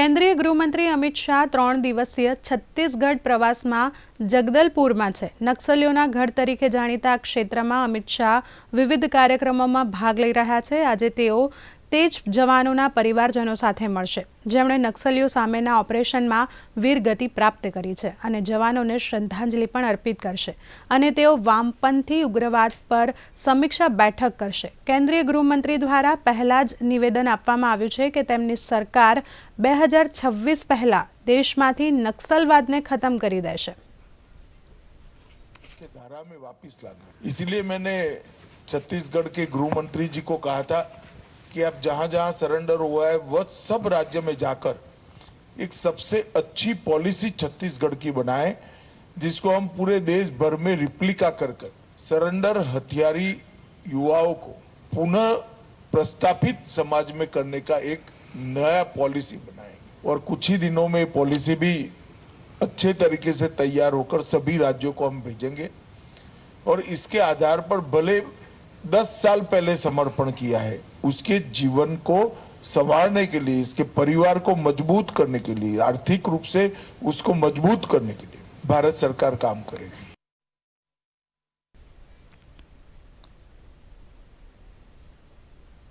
કેન્દ્રીય ગૃહમંત્રી અમિત શાહ ત્રણ દિવસીય છત્તીસગઢ પ્રવાસમાં જગદલપુરમાં છે. નક્સલીઓના ઘર તરીકે જાણીતા ક્ષેત્રમાં અમિત શાહ વિવિધ કાર્યક્રમોમાં ભાગ લઈ રહ્યા છે. આજે તેઓ તે જ જવાનોના પરિવારજનો સાથે મળશે જેમણે નક્સલીઓ સામેના ઓપરેશનમાં વીરગતિ પ્રાપ્ત કરી છે અને જવાનોને શ્રદ્ધાંજલિ પણ અર્પિત કરશે અને તેઓ વામપંથી ઉગ્રવાદ પર સમીક્ષા બેઠક કરશે કેન્દ્રીય ગૃહમંત્રી દ્વારા પહેલા જ નિવેદન આપવામાં આવ્યું છે કે તેમની સરકાર બે હજાર છવ્વીસ પહેલા દેશમાંથી નક્સલવાદને ખતમ કરી દેશે के धारा में वापस लाना इसलिए मैंने छत्तीसगढ़ के गृह मंत्री जी को कहा था कि आप जहाँ जहाँ सरेंडर हुआ है वह सब राज्य में जाकर एक सबसे अच्छी पॉलिसी छत्तीसगढ़ की बनाए, जिसको हम पूरे देश भर में रिप्लिका कर कर सरेंडर हथियारी युवाओं को पुनः प्रस्तापित समाज में करने का एक नया पॉलिसी बनाए। और कुछ ही दिनों में पॉलिसी भी अच्छे तरीके से तैयार होकर सभी राज्यों को हम भेजेंगे। और इसके आधार पर भले दस साल पहले समर्पण किया है। उसके जीवन को संवारने के लिए, इसके परिवार को मज़बूत करने के लिए, आर्थिक रूप से उसको मज़बूत करने के लिए भारत सरकार काम करेगी।